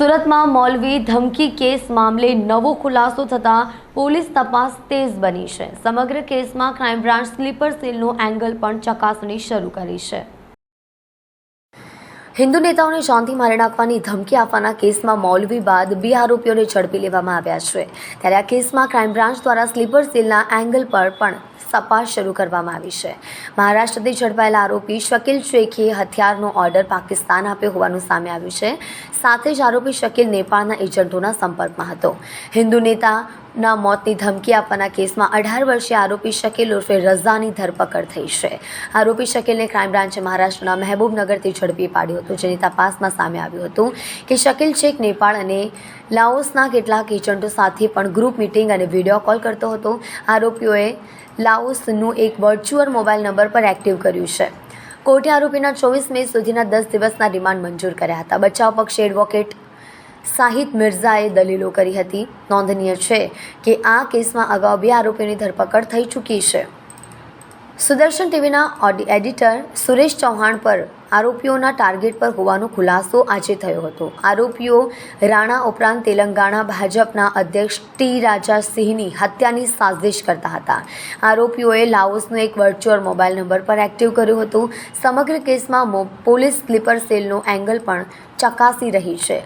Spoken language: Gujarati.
સુરતમાં મૌલવી ધમકી કેસ મામલે નવો ખુલાસો થતાં પોલીસ તપાસ તેજ બની છે. સમગ્ર કેસમાં ક્રાઇમ બ્રાન્ચ સ્લીપર સેલનું એંગલ પણ ચકાસણી શરૂ કરી છે. હિન્દુ નેતાઓને શાંતિ મારી નાખવાની ધમકી આપવાના કેસમાં મૌલવી બાદ બે આરોપીઓને ઝડપી લેવામાં આવ્યા છે. ત્યારે આ કેસમાં ક્રાઇમ બ્રાન્ચ દ્વારા સ્લીપર સેલના એંગલ પર પણ તપાસ શરૂ કરવામાં આવી છે. મહારાષ્ટ્રથી ઝડપાયેલા આરોપી શકીલ શેખે હથિયારનો ઓર્ડર પાકિસ્તાન આપ્યો હોવાનું સામે આવ્યું છે. સાથે જ આરોપી શકીલ નેપાળના એજન્ટોના સંપર્કમાં હતો. હિન્દુ નેતાના મોતની ધમકી આપવાના કેસમાં અઢાર વર્ષીય આરોપી શકીલ ઉર્ફે રઝાની ધરપકડ થઈ છે. આરોપી શકીલને ક્રાઇમ બ્રાન્ચે મહારાષ્ટ્રના મહેબૂબનગરથી ઝડપી પાડ્યું હતું, જેની તપાસમાં સામે આવ્યું હતું કે શકીલ છેક નેપાળ અને લાઓસના કેટલાક એજન્ટો સાથે પણ ગ્રુપ મિટિંગ અને વીડિયો કોલ કરતો હતો. આરોપીઓએ લાઓસનું એક વર્ચ્યુઅલ મોબાઈલ નંબર પર એક્ટિવ કર્યું છે. કોર્ટે આરોપીના ચોવીસ મે સુધીના દસ દિવસના રિમાન્ડ મંજૂર કર્યા હતા. બચાવ પક્ષે એડવોકેટ સાહિદ મિર્ઝાએ દલીલો કરી હતી. નોંધનીય છે કે આ કેસમાં અગાઉ બે આરોપીઓની ધરપકડ થઈ ચૂકી છે. સુદર્શન ટીવીના એડિટર સુરેશ ચૌહાણ પર આરોપીઓના ટાર્ગેટ પર હોવાનો ખુલાસો આજે થયો હતો. આરોપીઓ રાણા ઉપરાંત તેલંગાણા ભાજપના અધ્યક્ષ ટી રાજા સિંહની હત્યાની સાજિશ કરતા હતા. આરોપીઓએ લાઓસનો એક વર્ચ્યુઅલ મોબાઈલ નંબર પર એક્ટિવ કર્યું હતું. સમગ્ર કેસમાં પોલીસ સ્લીપર સેલનો એંગલ પણ ચકાસી રહી છે.